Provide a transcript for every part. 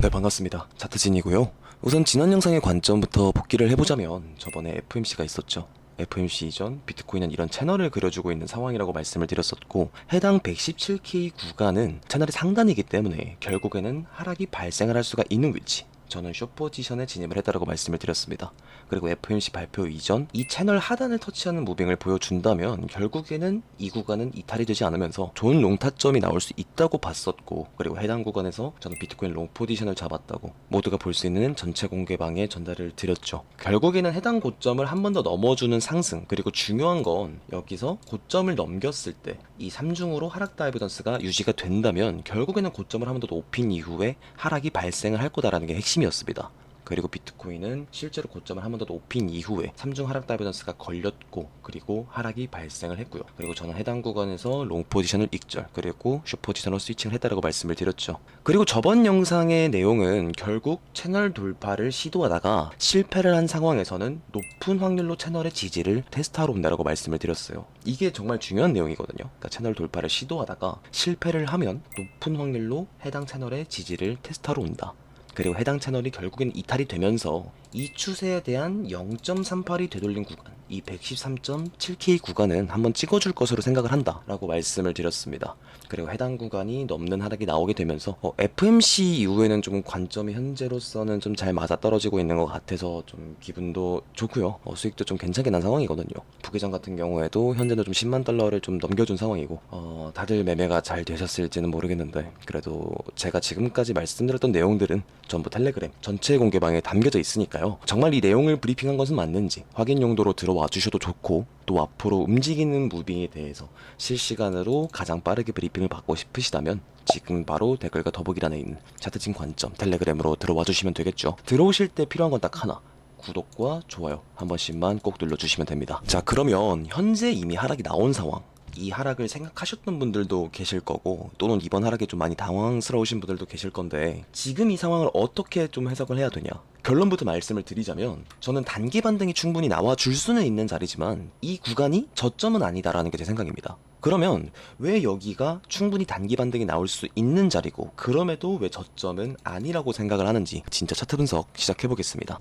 네 반갑습니다. 자트진이고요. 우선 지난 영상의 관점부터 복기를 해보자면 저번에 FMC가 있었죠. FMC 이전 비트코인은 이런 채널을 그려주고 있는 상황이라고 말씀을 드렸었고 해당 117K 구간은 채널의 상단이기 때문에 결국에는 하락이 발생을 할 수가 있는 위치 저는 숏포지션에 진입을 했다라고 말씀을 드렸습니다. 그리고 FMC 발표 이전 이 채널 하단을 터치하는 무빙을 보여준다면 결국에는 이 구간은 이탈이 되지 않으면서 좋은 롱 타점이 나올 수 있다고 봤었고 그리고 해당 구간에서 저는 비트코인 롱 포지션을 잡았다고 모두가 볼 수 있는 전체 공개방에 전달을 드렸죠. 결국에는 해당 고점을 한 번 더 넘어주는 상승 그리고 중요한 건 여기서 고점을 넘겼을 때이 삼중으로 하락 다이버던스가 유지가 된다면 결국에는 고점을 한 번 더 높인 이후에 하락이 발생을 할 거다라는 게 핵심 이었습니다. 그리고 비트코인은 실제로 고점을 한 번 더 높인 이후에 삼중 하락 다이버던스가 걸렸고 그리고 하락이 발생을 했고요. 그리고 저는 해당 구간에서 롱 포지션을 익절 그리고 숏 포지션으로 스위칭을 했다라고 말씀을 드렸죠. 그리고 저번 영상의 내용은 결국 채널 돌파를 시도하다가 실패를 한 상황에서는 높은 확률로 채널의 지지를 테스트하러 온다라고 말씀을 드렸어요. 이게 정말 중요한 내용이거든요. 그러니까 채널 돌파를 시도하다가 실패를 하면 높은 확률로 해당 채널의 지지를 테스트하러 온다. 그리고 해당 채널이 결국엔 이탈이 되면서 이 추세에 대한 0.38이 되돌린 구간, 이 113.7K 구간은 한번 찍어줄 것으로 생각을 한다라고 말씀을 드렸습니다. 그리고 해당 구간이 넘는 하락이 나오게 되면서 어, FMC 이후에는 조금 관점이 현재로서는 좀 잘 맞아 떨어지고 있는 것 같아서 좀 기분도 좋고요. 어, 수익도 좀 괜찮게 난 상황이거든요. 부계정 같은 경우에도 현재는 좀 10만 달러를 좀 넘겨준 상황이고 어, 다들 매매가 잘 되셨을지는 모르겠는데 그래도 제가 지금까지 말씀드렸던 내용들은 전부 텔레그램 전체 공개방에 담겨져 있으니까요. 정말 이 내용을 브리핑한 것은 맞는지 확인 용도로 들어와 주셔도 좋고 또 앞으로 움직이는 무빙에 대해서 실시간으로 가장 빠르게 브리핑을 받고 싶으시다면 지금 바로 댓글과 더보기란에 있는 차트진 관점 텔레그램으로 들어와 주시면 되겠죠. 들어오실 때 필요한 건 딱 하나. 구독과 좋아요 한 번씩만 꼭 눌러주시면 됩니다. 자 그러면 현재 이미 하락이 나온 상황 이 하락을 생각하셨던 분들도 계실 거고 또는 이번 하락에 좀 많이 당황스러우신 분들도 계실 건데 지금 이 상황을 어떻게 좀 해석을 해야 되냐 결론부터 말씀을 드리자면 저는 단기 반등이 충분히 나와 줄 수는 있는 자리지만 이 구간이 저점은 아니다라는 게 제 생각입니다. 그러면 왜 여기가 충분히 단기 반등이 나올 수 있는 자리고 그럼에도 왜 저점은 아니라고 생각을 하는지 진짜 차트 분석 시작해 보겠습니다.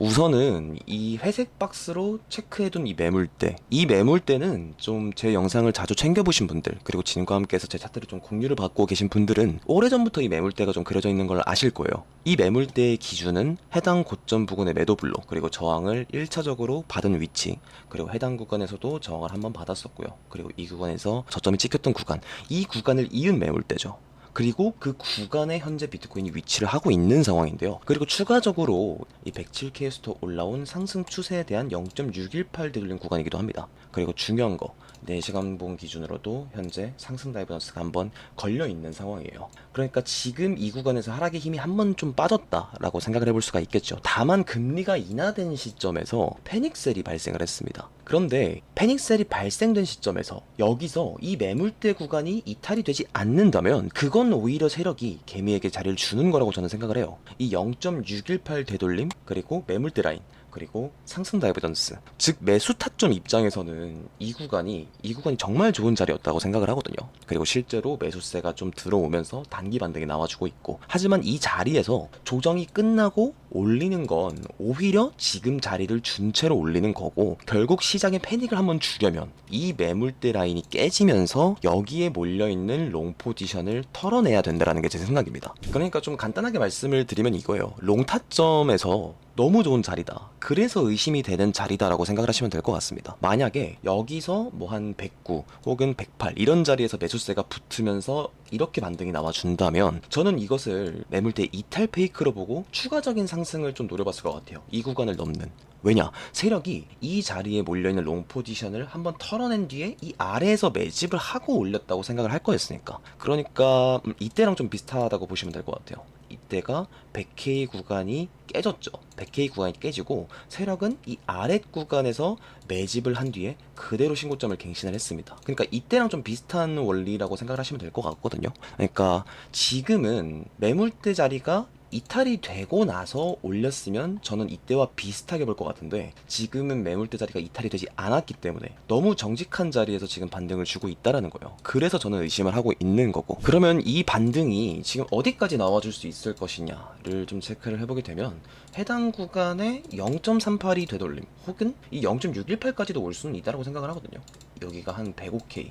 우선은 이 회색 박스로 체크해둔 이 매물대 이 매물대는 좀 제 영상을 자주 챙겨보신 분들 그리고 진과 함께해서 제 차트를 좀 공유를 받고 계신 분들은 오래전부터 이 매물대가 좀 그려져 있는 걸 아실 거예요. 이 매물대의 기준은 해당 고점 부근의 매도 블록 그리고 저항을 1차적으로 받은 위치 그리고 해당 구간에서도 저항을 한번 받았었고요. 그리고 이 구간에서 저점이 찍혔던 구간 이 구간을 이은 매물대죠 그리고 그 구간에 현재 비트코인이 위치를 하고 있는 상황인데요. 그리고 추가적으로 이 107K에서 올라온 상승 추세에 대한 0.618 되돌린 구간이기도 합니다. 그리고 중요한 거 4시간 본 기준으로도 현재 상승 다이버런스가 한번 걸려 있는 상황이에요. 그러니까 지금 이 구간에서 하락의 힘이 한 번 좀 빠졌다라고 생각을 해볼 수가 있겠죠. 다만 금리가 인하된 시점에서 패닉셀이 발생을 했습니다. 그런데 패닉셀이 발생된 시점에서 여기서 이 매물대 구간이 이탈이 되지 않는다면 그건 오히려 세력이 개미에게 자리를 주는 거라고 저는 생각을 해요. 이 0.618 되돌림 그리고 매물대 라인 그리고 상승 다이버전스. 즉 매수 타점 입장에서는 이 구간이 이 구간이 정말 좋은 자리였다고 생각을 하거든요. 그리고 실제로 매수세가 좀 들어오면서 단기 반등이 나와주고 있고. 하지만 이 자리에서 조정이 끝나고 올리는 건 오히려 지금 자리를 준 채로 올리는 거고 결국 시장의 패닉을 한번 주려면 이 매물대 라인이 깨지면서 여기에 몰려있는 롱 포지션을 털어내야 된다라는 게 제 생각입니다. 그러니까 좀 간단하게 말씀을 드리면 이거예요. 롱 타점에서 너무 좋은 자리다. 그래서 의심이 되는 자리다라고 생각을 하시면 될 것 같습니다. 만약에 여기서 뭐 한 109 혹은 108 이런 자리에서 매수세가 붙으면서 이렇게 반등이 나와준다면 저는 이것을 매물대 이탈 페이크로 보고 추가적인 상승을 좀 노려봤을 것 같아요. 이 구간을 넘는. 왜냐? 세력이 이 자리에 몰려있는 롱 포지션을 한번 털어낸 뒤에 이 아래에서 매집을 하고 올렸다고 생각을 할 거였으니까. 그러니까 음, 이때랑 좀 비슷하다고 보시면 될 것 같아요. 이때가 100K 구간이 깨졌죠. 100K 구간이 깨지고 세력은 이 아랫 구간에서 매집을 한 뒤에 그대로 신고점을 갱신을 했습니다. 그러니까 이때랑 좀 비슷한 원리라고 생각을 하시면 될 것 같거든요. 그러니까 지금은 매물대 자리가 이탈이 되고 나서 올렸으면 저는 이때와 비슷하게 볼 것 같은데 지금은 매물대 자리가 이탈이 되지 않았기 때문에 너무 정직한 자리에서 지금 반등을 주고 있다라는 거예요. 그래서 저는 의심을 하고 있는 거고 그러면 이 반등이 지금 어디까지 나와줄 수 있을 것이냐를 좀 체크를 해보게 되면 해당 구간에 0.38이 되돌림 혹은 이 0.618까지도 올 수는 있다라고 생각을 하거든요. 여기가 한 105K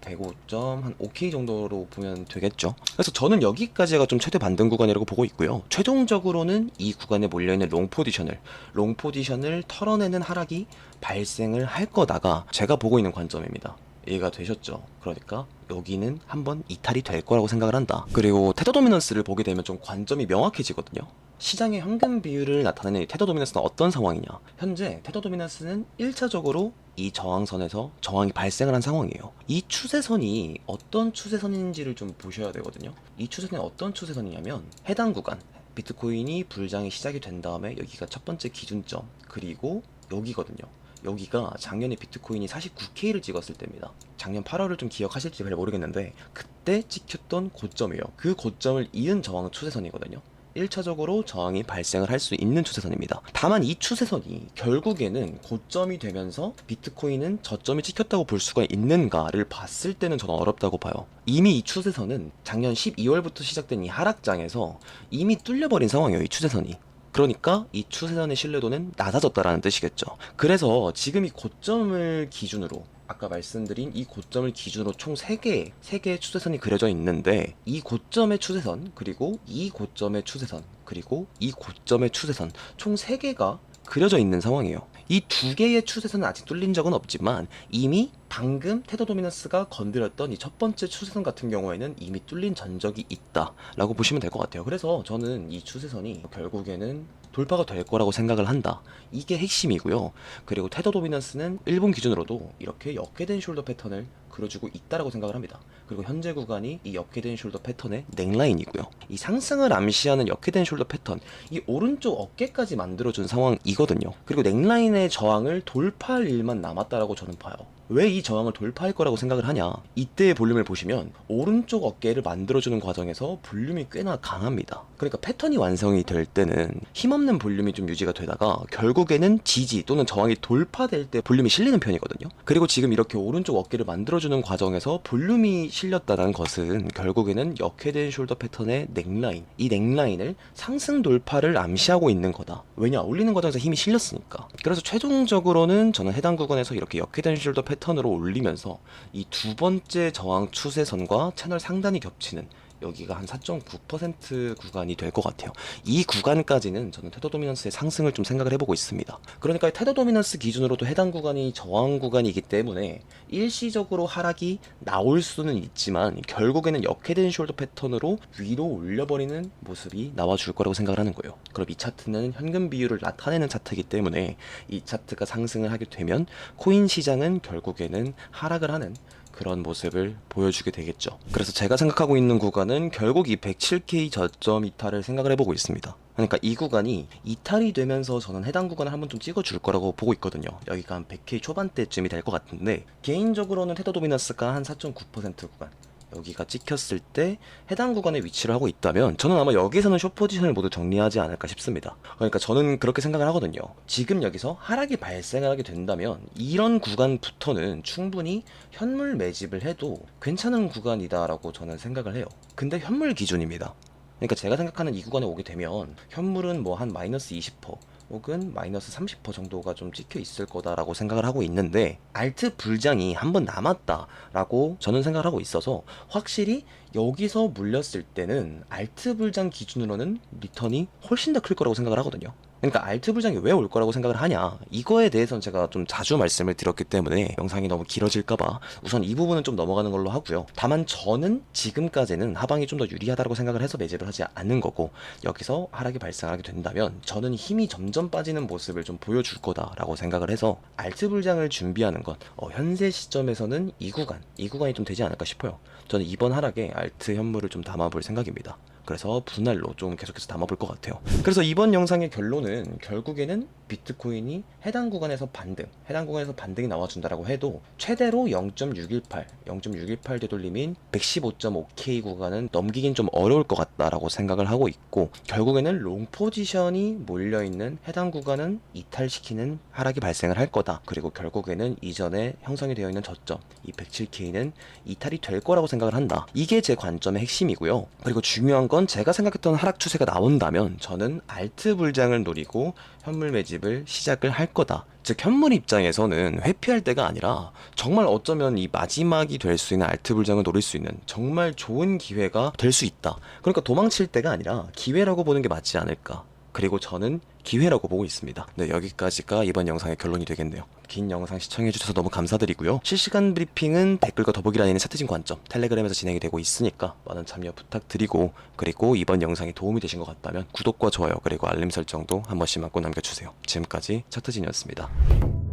105점 한 5K 정도로 보면 되겠죠. 그래서 저는 여기까지가 좀 최대 반등 구간이라고 보고 있고요. 최종적으로는 이 구간에 몰려 있는 롱 포지션을 롱 포지션을 털어내는 하락이 발생을 할 거다가 제가 보고 있는 관점입니다. 이해가 되셨죠? 그러니까 여기는 한번 이탈이 될 거라고 생각을 한다. 그리고 테더 도미넌스를 보게 되면 좀 관점이 명확해지거든요. 시장의 현금 비율을 나타내는 이 테더 도미넌스는 어떤 상황이냐? 현재 테더 도미넌스는 1차적으로 이 저항선에서 저항이 발생을 한 상황이에요. 이 추세선이 어떤 추세선인지를 좀 보셔야 되거든요. 이 추세선이 어떤 추세선이냐면 해당 구간 비트코인이 불장이 시작이 된 다음에 여기가 첫 번째 기준점 그리고 여기거든요. 여기가 작년에 비트코인이 49K를 찍었을 때입니다. 작년 8월을 좀 기억하실지 잘 모르겠는데 그때 찍혔던 고점이에요. 그 고점을 이은 저항 추세선이거든요. 1차적으로 저항이 발생을 할 수 있는 추세선입니다. 다만 이 추세선이 결국에는 고점이 되면서 비트코인은 저점이 찍혔다고 볼 수가 있는가를 봤을 때는 저는 어렵다고 봐요. 이미 이 추세선은 작년 12월부터 시작된 이 하락장에서 이미 뚫려버린 상황이에요. 이 추세선이. 그러니까 이 추세선의 신뢰도는 낮아졌다라는 뜻이겠죠. 그래서 지금 이 고점을 기준으로 아까 말씀드린 이 고점을 기준으로 총 3개, 3개의 추세선이 그려져 있는데 이 고점의 추세선, 그리고 이 고점의 추세선, 그리고 이 고점의 추세선 총 3개가 그려져 있는 상황이에요. 이 두 개의 추세선은 아직 뚫린 적은 없지만 이미 방금 테더 도미넌스가 건드렸던 이 첫 번째 추세선 같은 경우에는 이미 뚫린 전적이 있다라고 보시면 될 것 같아요. 그래서 저는 이 추세선이 결국에는 돌파가 될 거라고 생각을 한다. 이게 핵심이고요. 그리고 테더 도미넌스는 일본 기준으로도 이렇게 역회된 숄더 패턴을 그려주고 있다라고 생각을 합니다. 그리고 현재 구간이 이 역회된 숄더 패턴의 넥라인이고요. 이 상승을 암시하는 역회된 숄더 패턴, 이 오른쪽 어깨까지 만들어준 상황이거든요. 그리고 넥라인의 저항을 돌파할 일만 남았다라고 저는 봐요. 왜 이 저항을 돌파할 거라고 생각을 하냐? 이때의 볼륨을 보시면 오른쪽 어깨를 만들어주는 과정에서 볼륨이 꽤나 강합니다. 그러니까 패턴이 완성이 될 때는 힘없는 볼륨이 좀 유지가 되다가 결국에는 지지 또는 저항이 돌파될 때 볼륨이 실리는 편이거든요. 그리고 지금 이렇게 오른쪽 어깨를 만들어주는 과정에서 볼륨이 실렸다는 것은 결국에는 역회된 숄더 패턴의 넥라인, 이 넥라인을 상승 돌파를 암시하고 있는 거다. 왜냐? 올리는 과정에서 힘이 실렸으니까. 그래서 최종적으로는 저는 해당 구간에서 이렇게 역회된 숄더 패턴 으로 올리면서 이 두 번째 저항 추세선과 채널 상단이 겹치는 여기가 한 4.9% 구간이 될 것 같아요. 이 구간까지는 저는 테더 도미넌스의 상승을 좀 생각을 해보고 있습니다. 그러니까 테더 도미넌스 기준으로도 해당 구간이 저항 구간이기 때문에 일시적으로 하락이 나올 수는 있지만 결국에는 역회된 숄더 패턴으로 위로 올려버리는 모습이 나와줄 거라고 생각을 하는 거예요. 그럼 이 차트는 현금 비율을 나타내는 차트이기 때문에 이 차트가 상승을 하게 되면 코인 시장은 결국에는 하락을 하는 그런 모습을 보여주게 되겠죠. 그래서 제가 생각하고 있는 구간은 결국 이 107K 저점 이탈을 생각을 해보고 있습니다. 그러니까 이 구간이 이탈이 되면서 저는 해당 구간을 한번 좀 찍어줄 거라고 보고 있거든요. 여기가 한 100K 초반대쯤이 될 것 같은데 개인적으로는 테더 도미넌스가 한 4.9% 구간 여기가 찍혔을 때 해당 구간에 위치를 하고 있다면 저는 아마 여기서는 숏 포지션을 모두 정리하지 않을까 싶습니다. 그러니까 저는 그렇게 생각을 하거든요. 지금 여기서 하락이 발생을 하게 된다면 이런 구간부터는 충분히 현물 매집을 해도 괜찮은 구간이다라고 저는 생각을 해요. 근데 현물 기준입니다. 그러니까 제가 생각하는 이 구간에 오게 되면 현물은 뭐 한 마이너스 20% 혹은 마이너스 30% 정도가 좀 찍혀 있을 거다라고 생각을 하고 있는데 알트 불장이 한 번 남았다라고 저는 생각을 하고 있어서 확실히 여기서 물렸을 때는 알트 불장 기준으로는 리턴이 훨씬 더 클 거라고 생각을 하거든요. 그러니까 알트 불장이 왜 올 거라고 생각을 하냐. 이거에 대해서는 제가 좀 자주 말씀을 드렸기 때문에 영상이 너무 길어질까봐 우선 이 부분은 좀 넘어가는 걸로 하고요. 다만 저는 지금까지는 하방이 좀 더 유리하다고 생각을 해서 매집을 하지 않는 거고 여기서 하락이 발생하게 된다면 저는 힘이 점점 빠지는 모습을 좀 보여줄 거다라고 생각을 해서 알트 불장을 준비하는 것 어, 현재 시점에서는 이 구간 이 구간이 좀 되지 않을까 싶어요. 저는 이번 하락에 알트 현물을 좀 담아볼 생각입니다 그래서 분할로 좀 계속해서 담아볼 것 같아요. 그래서 이번 영상의 결론은 결국에는 비트코인이 해당 구간에서 반등, 해당 구간에서 반등이 나와준다라고 해도 최대로 0.618, 0.618 되돌림인 115.5K 구간은 넘기긴 좀 어려울 것 같다라고 생각을 하고 있고 결국에는 롱 포지션이 몰려 있는 해당 구간은 이탈시키는 하락이 발생을 할 거다. 그리고 결국에는 이전에 형성이 되어 있는 저점 이 107K는 이탈이 될 거라고 생각을 한다. 이게 제 관점의 핵심이고요. 그리고 중요한 건 제가 생각했던 하락 추세가 나온다면 저는 알트 불장을 노리고 현물 매집을 시작을 할 거다. 즉 현물 입장에서는 회피할 때가 아니라 정말 어쩌면 이 마지막이 될 수 있는 알트 불장을 노릴 수 있는 정말 좋은 기회가 될 수 있다. 그러니까 도망칠 때가 아니라 기회라고 보는 게 맞지 않을까. 그리고 저는 기회라고 보고 있습니다. 네, 여기까지가 이번 영상의 결론이 되겠네요. 긴 영상 시청해주셔서 너무 감사드리고요. 실시간 브리핑은 댓글과 더보기란에 있는 차트진 관점 텔레그램에서 진행이 되고 있으니까 많은 참여 부탁드리고 그리고 이번 영상이 도움이 되신 것 같다면 구독과 좋아요 그리고 알림 설정도 한 번씩만 꼭 남겨주세요. 지금까지 차트진이었습니다.